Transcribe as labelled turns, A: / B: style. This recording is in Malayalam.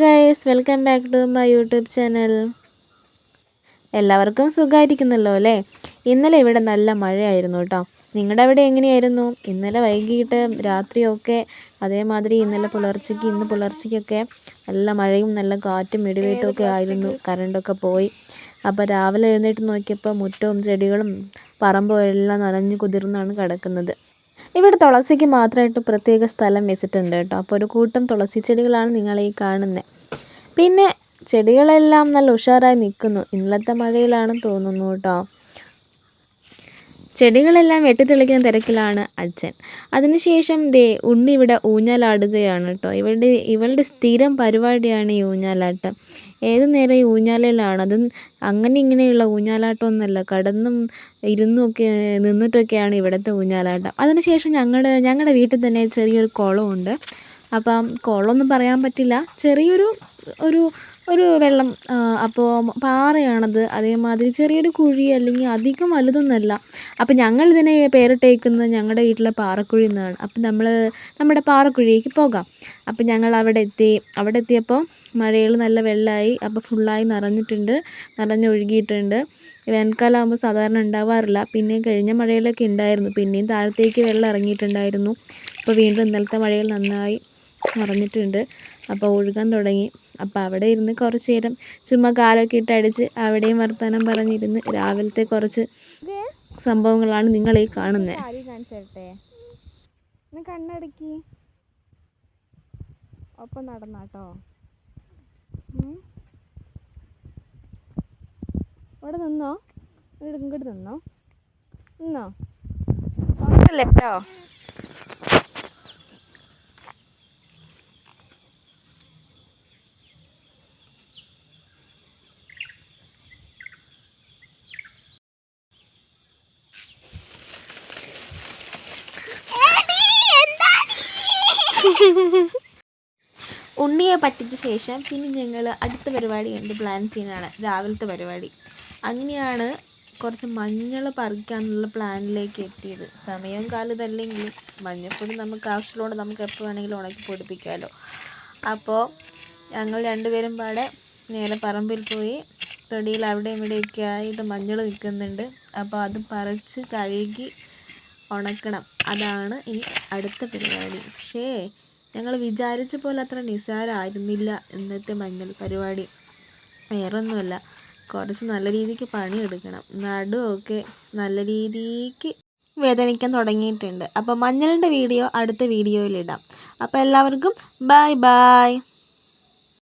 A: Guys welcome back to my YouTube channel എല്ലാവർക്കും സുഖമായിരിക്കുന്നല്ലോ അല്ലേ? ഇന്നലെ ഇവിടെ നല്ല മഴയായിരുന്നു കേട്ടോ. നിങ്ങളുടെ അവിടെ എങ്ങനെയായിരുന്നു? ഇന്നലെ വൈകിട്ട് രാത്രിയൊക്കെ അതേമാതിരി ഇന്നലെ പുലർച്ചയ്ക്ക് ഇന്ന് പുലർച്ചയ്ക്കൊക്കെ നല്ല മഴയും നല്ല കാറ്റും ഇടിവെട്ടും ആയിരുന്നു. കറണ്ടൊക്കെ പോയി. അപ്പോൾ രാവിലെ എഴുന്നേറ്റ് നോക്കിയപ്പോൾ മുറ്റവും ചെടികളും പറമ്പും എല്ലാം നനഞ്ഞു കുതിർന്നാണ് കിടക്കുന്നത്. ഇവിടെ തുളസിക്ക് മാത്രമായിട്ട് പ്രത്യേക സ്ഥലം വെച്ചിട്ടുണ്ട് കേട്ടോ. അപ്പോൾ ഒരു കൂട്ടം തുളസി ചെടികളാണ് നിങ്ങൾ ഈ കാണുന്നത് പിന്നെ ചെടികളെല്ലാം നല്ല ഉഷാറായി നിൽക്കുന്നു. ഇന്നലത്തെ മഴയിലാണെന്ന് തോന്നുന്നു കേട്ടോ. ചെടികളെല്ലാം വെട്ടിത്തെളിക്കുന്ന തിരക്കിലാണ് അച്ഛൻ. അതിനുശേഷം ദേ ഉണ്ണി ഇവിടെ ഊഞ്ഞാലാടുകയാണ് കേട്ടോ. ഇവളുടെ ഇവളുടെ സ്ഥിരം പരിപാടിയാണ് ഈ ഊഞ്ഞാലാട്ടം. ഏതു നേരം ഈ ഊഞ്ഞാലയിലാണ് അത് അങ്ങനെ ഇങ്ങനെയുള്ള ഊഞ്ഞാലാട്ടമൊന്നുമല്ല. കടന്നും ഇരുന്നൊക്കെ നിന്നിട്ടൊക്കെയാണ് ഇവിടുത്തെ ഊഞ്ഞാലാട്ടം. അതിനുശേഷം ഞങ്ങളുടെ ഞങ്ങളുടെ വീട്ടിൽ തന്നെ ചെറിയൊരു കുളമുണ്ട്. അപ്പം കുളമൊന്നും പറയാൻ പറ്റില്ല. ചെറിയൊരു ഒരു ഒരു വെള്ളം അപ്പോൾ പാറയാണത്. അതേമാതിരി ചെറിയൊരു കുഴി അല്ലെങ്കിൽ അധികം വലുതൊന്നുമല്ല അപ്പം ഞങ്ങളിതിനെ പേരിട്ടേക്കുന്നത് ഞങ്ങളുടെ വീട്ടിലെ പാറക്കുഴി എന്നാണ് അപ്പം നമ്മൾ നമ്മുടെ പാറക്കുഴിയിലേക്ക് പോകാം. അപ്പോൾ ഞങ്ങൾ അവിടെ എത്തി. അവിടെ എത്തിയപ്പോൾ മഴയിൽ നല്ല വെള്ളമായി അപ്പോൾ ഫുള്ളായി നിറഞ്ഞിട്ടുണ്ട്. നിറഞ്ഞൊഴുകിയിട്ടുണ്ട്. വേനൽക്കാലം ആകുമ്പോൾ സാധാരണ ഉണ്ടാവാറില്ല. പിന്നെയും കഴിഞ്ഞ മഴയിലൊക്കെ ഉണ്ടായിരുന്നു. പിന്നെയും താഴത്തേക്ക് വെള്ളം ഇറങ്ങിയിട്ടുണ്ടായിരുന്നു. അപ്പോൾ വീണ്ടും ഇന്നലത്തെ മഴയിൽ നന്നായി നിറഞ്ഞിട്ടുണ്ട്. അപ്പോൾ ഒഴുകാൻ തുടങ്ങി. അപ്പോൾ അവിടെ ഇരുന്ന് കുറച്ച് നേരം ചുമ്മാ കാലൊക്കെ ഇട്ട് അടിച്ച് അവിടെയും വർത്തമാനം പറഞ്ഞിരുന്ന് രാവിലത്തെ കുറച്ച് സംഭവങ്ങളാണ് നിങ്ങൾ ഈ കാണുന്നത്
B: കണ്ണടക്കി. ഒപ്പം നടന്നാട്ടോ. ഇവിടെ നിന്നോ? ഇങ്ങോട്ട് നിന്നോ? നിന്നോ? കേട്ടോ
A: ഉണ്ണിയെ പറ്റിച്ച ശേഷം പിന്നെ ഞങ്ങൾ അടുത്ത പരിപാടി ഉണ്ട് പ്ലാൻ ചെയ്യാനാണ് രാവിലത്തെ പരിപാടി. അങ്ങനെയാണ് കുറച്ച് മഞ്ഞൾ പറിക്കാനുള്ള പ്ലാനിലേക്ക് എത്തിയത്. സമയം കാലം ഇതല്ലെങ്കിൽ മഞ്ഞൾപ്പൊടി നമുക്ക് ആവശ്യമുള്ളതുകൊണ്ട് നമുക്ക് എപ്പോൾ വേണമെങ്കിലും ഉണക്കി പൊടിപ്പിക്കാമല്ലോ അപ്പോൾ ഞങ്ങൾ രണ്ടുപേരും പാടെ നേരെ പറമ്പിൽ പോയി. തൊടിയിൽ അവിടെ ഇവിടെയൊക്കെ ആയിട്ട് മഞ്ഞൾ നിൽക്കുന്നുണ്ട്. അപ്പോൾ അത് പറിച്ച് കഴുകി ഉണക്കണം. അതാണ് ഇനി അടുത്ത പരിപാടി. പക്ഷേ ഞങ്ങൾ വിചാരിച്ച പോലെ അത്ര നിസ്സാരമായിരുന്നില്ല ഇന്നത്തെ മഞ്ഞൾ പരിപാടി. വേറൊന്നുമല്ല കുറച്ച് നല്ല രീതിക്ക് പണിയെടുക്കണം. നടുവൊക്കെ നല്ല രീതിക്ക് വേദനിക്കാൻ തുടങ്ങിയിട്ടുണ്ട്. അപ്പോൾ മഞ്ഞളിന്റെ വീഡിയോ അടുത്ത വീഡിയോയിലിടാം അപ്പോൾ എല്ലാവർക്കും ബൈ ബായ്